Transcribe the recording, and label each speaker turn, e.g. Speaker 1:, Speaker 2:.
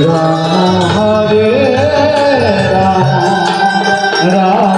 Speaker 1: Ram, Ram, Ram.